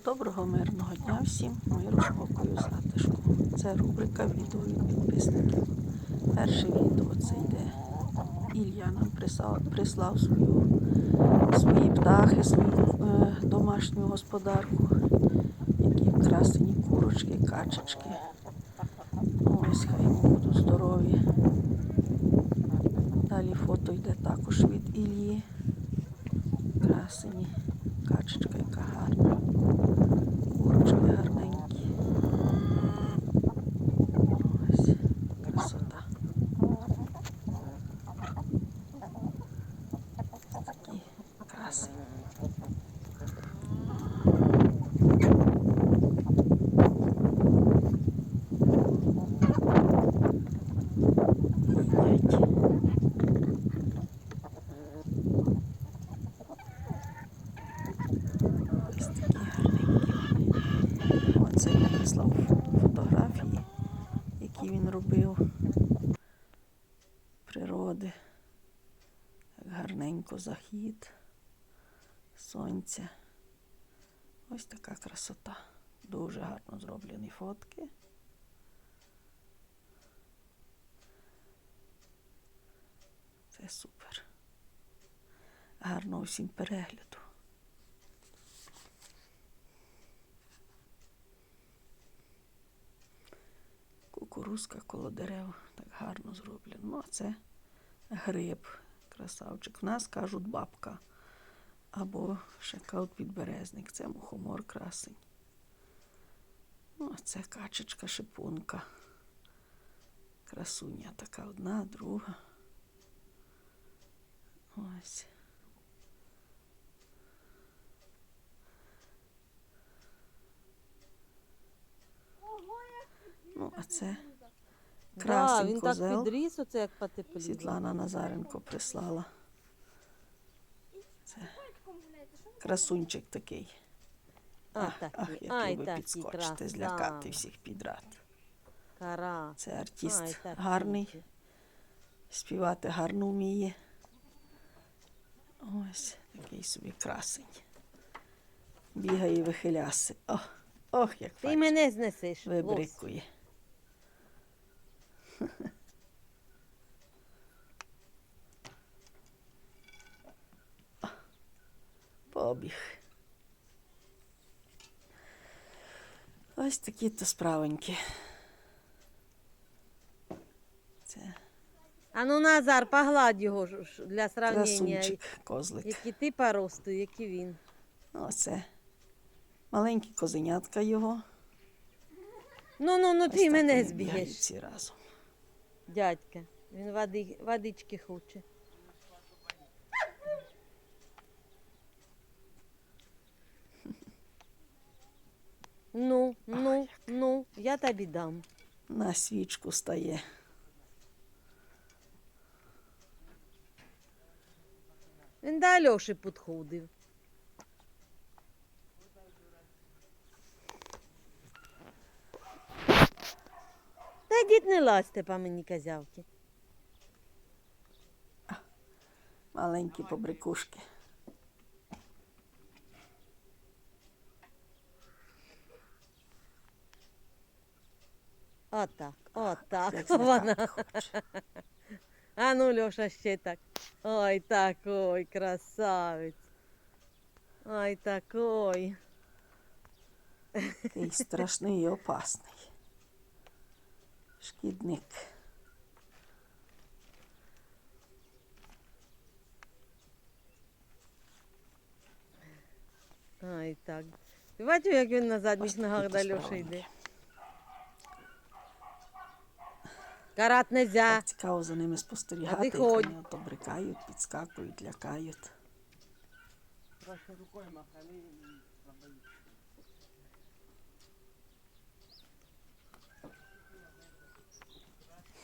Доброго мирного дня всім, миру, спокою, затишку. Це рубрика відео від підписників. Перше відео це йде. Ілля нам прислав, прислав свою, свої птахи, свою е, домашню господарку, які красені курочки, качечки. Ось хай будуть здорові. Далі фото йде також від Ілії. Красені. Качечка, яка гарна. Курочки гарненькі. Ось красота. Такі гарненькі. Оце я фотографії, які він робив природи. Гарненько захід, сонця. Ось така красота. Дуже гарно зроблені фотки. Це супер. Гарного всім перегляду. Кукурузка коло дерев так гарно зроблено. Ну, а це гриб, красавчик. В нас кажуть бабка. Або кажуть підберезник. Це мухомор красень. Ну, а це качечка, шипунка. Красуня така одна, друга. Ось. Ну, а це Да, красень він козел. так підріс, оце як потепліло. Світлана Назаренко прислала. Це красунчик такий. Ах, ах, який Ай, ви підскочите, злякати всіх підряд. Кара. Це артист Ай, гарний, співати гарно вміє. Ось такий собі красень. Бігає вихиляси. Ох, ох, як Ти мене знесеш. Вибрикує. Побіг. Ось такі то справоньки. Це А ну, Назар, погладь його ж- для сравнення. красунчик, козлик. Які ти по росту, які він. Оце маленькі козенятка його. Ну, ну, ну, Ось ти мене зб'єш, всі разом. дядька. Він води, водички хоче. Ну, ну, ну, я тобі дам. На свічку стає. Він до Альоші підходив. Та дід не лазьте по мені козявки. Маленькі побрикушки. Отак, отак. Як Вона. хоче. А ну, Льоша, ще так. Ой, такой красавець. Ой, такой. Такий страшний і опасний. Шкідник. Ой, так. Ти бачив, як він на задніх ногах справи. йде? Карат нельзя. Так цікаво за ними спостерігати, як вони ото брикають, підскакують, лякають.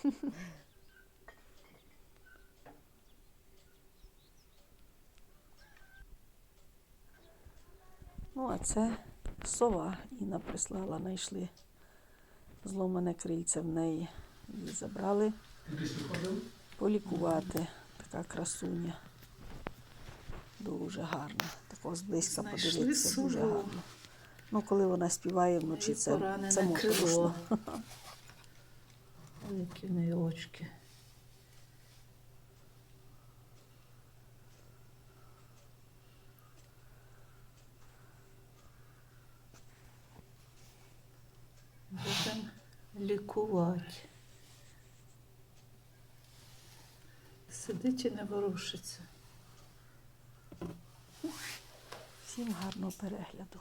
Ну, а це сова Інна прислала, знайшли зломане крильце в неї. Її забрали полікувати. Така красуня. Дуже гарна. Такого зблизька подивитися, дуже гарно. Ну, коли вона співає вночі, це, це моторошно. Ой, які в неї очки. Будемо лікувати. Сидить і не ворушиться. Всім гарного перегляду.